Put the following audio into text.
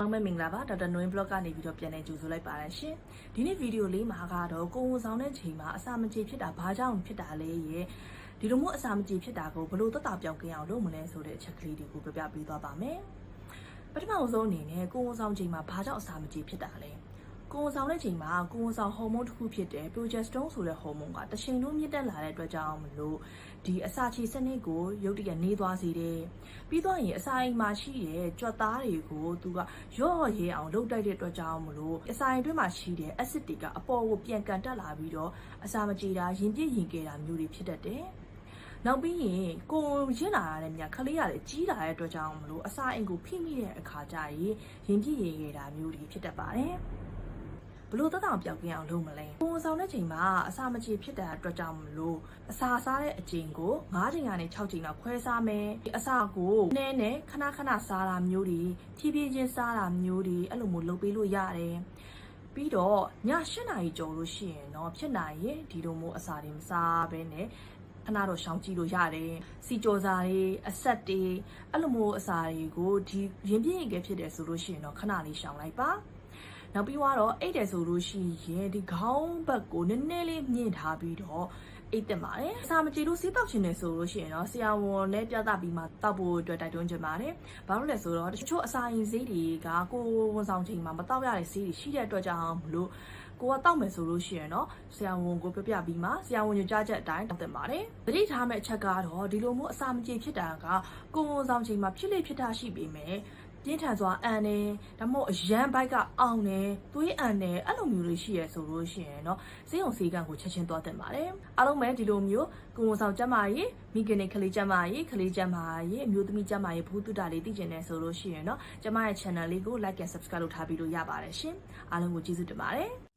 အားလုံးပဲမင်္ဂလာပါဒေါက်တာနွင်း blog ကနေပြီးတော့ပြန်လည်ကြိုဆိုလိုက်ပါတယ်ရှင်ဒီနေ့ဗီဒီယိုလေးမှာကတော့ကိုယ်ဝန်ဆောင်တဲ့ချိန်မှာအစာမကြေဖြစ်တာဘာကြောင့်ဖြစ်တာလဲရဲ့ဒီလိုမျိုးအစာမကြေဖြစ်တာကိုဘယ်လိုသက်တာပြောင်းကင်းအောင်လုပ်မလဲဆိုတဲ့အချက်ကလေးတွေကိုပြပြပေးသွားပါမယ်ပထမဆုံးအနေနဲ့ကိုယ်ဝန်ဆောင်ချိန်မှာဘာကြောင့်အစာမကြေဖြစ်တာလဲ ကိုယ်ဝန်ဆောင်တဲ့ချိန်မှာကိုယ်ဝန်ဆောင်ဟော်မုန်းတစ်ခုဖြစ်တဲ့ progesterone ဆိုတဲ့ဟော်မုန်းကတချိန်လုံးမြင့်တက်လာတဲ့အတွက်ကြောင့်မလို့ဒီအစာချေစနစ်ကိုရုတ်တရက်နေသွားစေတယ်ပြီးတော့ရင်အစာအိမ်မှာရှိတဲ့ကြွက်သားတွေကိုသူကရော့ရဲအောင်လုပ်တိုက်တဲ့အတွက်ကြောင့်မလို့အစာအိမ်တွင်းမှာရှိတဲ့ acid တွေကအပေါ်ကိုပြန်ကန်တက်လာပြီးတော့အစာမကြေတာရင်ပြည့်ရင်ကဲတာမျိုးတွေဖြစ်တတ်တယ်နောက်ပြီးရင်ကိုယ်ရင့်လာရတဲ့မြခလေးရတယ်ကြီးလာတဲ့အတွက်ကြောင့်မလို့အစာအိမ်ကိုဖိမိတဲ့အခါကျရင်ရင်ပြည့်ရင်ကဲတာမျိုးတွေဖြစ်တတ်ပါတယ် ဘလို့တက်တောင်ပြောက်ကင်းအောင်လုပ်မလဲပုံဆောင်တဲ့ချိန်မှာအစာမကြေဖြစ်တဲ့အတွက်ကြောင့်မလို့အစာစားတဲ့အချိန်ကို9ချိန်ကနေ6ချိန်လောက်ခွဲစားမယ်အစာကိုနည်းနဲ့ခဏခဏစားတာမျိုးတွေဖြည်းဖြည်းချင်းစားတာမျိုးတွေအဲ့လိုမျိုးလုပ်ပေးလို့ရတယ်ပြီးတော့ည8နာရီကျော်လို့ရှိရင်တော့ဖြစ်နိုင်ရင်ဒီလိုမျိုးအစာတွေမစားဘဲနဲ့ခဏတော့ရှောင်ကြည့်လို့ရတယ်စီကြောစာတွေအဆက်တွေအဲ့လိုမျိုးအစာတွေကိုဒီရင်ပြည့်ရင်ကဲဖြစ်တယ်ဆိုလို့ရှိရင်တော့ခဏလေးရှောင်လိုက်ပါ နောက်ပြီးတော့အိတ်တယ်ဆိုလို့ရှိရင်ဒီခေါင်းဘက်ကိုနည်းနည်းလေးမြင့်ထားပြီးတော့အိတ်တက်ပါတယ်။စာမကြည့်လို့စေးတောက်ချင်တယ်ဆိုလို့ရှိရင်တော့ဆရာဝန်နဲ့ပြသပြီးမှတောက်ဖို့အတွက်တိုက်တွန်းချင်ပါတယ်။ဘာလို့လဲဆိုတော့တချို့အစာရင်ဆေးတွေကကိုယ်ဝန်ဆောင်ချိန်မှာမတောက်ရတဲ့ဆေးတွေရှိတဲ့အတွက်ကြောင့်မလို့ကိုကတောက်မယ်ဆိုလို့ရှိရင်တော့ဆရာဝန်ကိုပြပြပြီးမှဆရာဝန်ညွှန်ကြားချက်အတိုင်းတောက်တင်ပါတယ်။သတိထားမယ့်အချက်ကတော့ဒီလိုမျိုးအစာမကြေဖြစ်တာကကိုယ်ဝန်ဆောင်ချိန်မှာဖြစ်လေဖြစ်တာရှိပေမဲ့ ပြင်းထန်စွာအန်တယ်ဒါမှမဟုတ်အရန်ဘိုက်ကအောင်တယ်သွေးအန်တယ်အဲ့လိုမျိုးတွေရှိရဆိုလို့ရှိရင်เนาะစေးုံစေးကန်ကိုချက်ချင်းသွားတင်ပါတယ်အားလုံးပဲဒီလိုမျိုးကိုဝန်ဆောင်ကျန်းမာရေးမိခင်နဲ့ကလေးကျန်းမာရေးကလေးကျန်းမာရေးအမျိုးသမီးကျန်းမာရေးဘူးတုတလေးသိကျင်နေဆိုလို့ရှိရင်เนาะကျမရဲ့ channel လေးကို like and subscribe လုပ်ထားပြီးလို့ရပါတယ်ရှင်အားလုံးကိုကျေးဇူးတင်ပါတယ်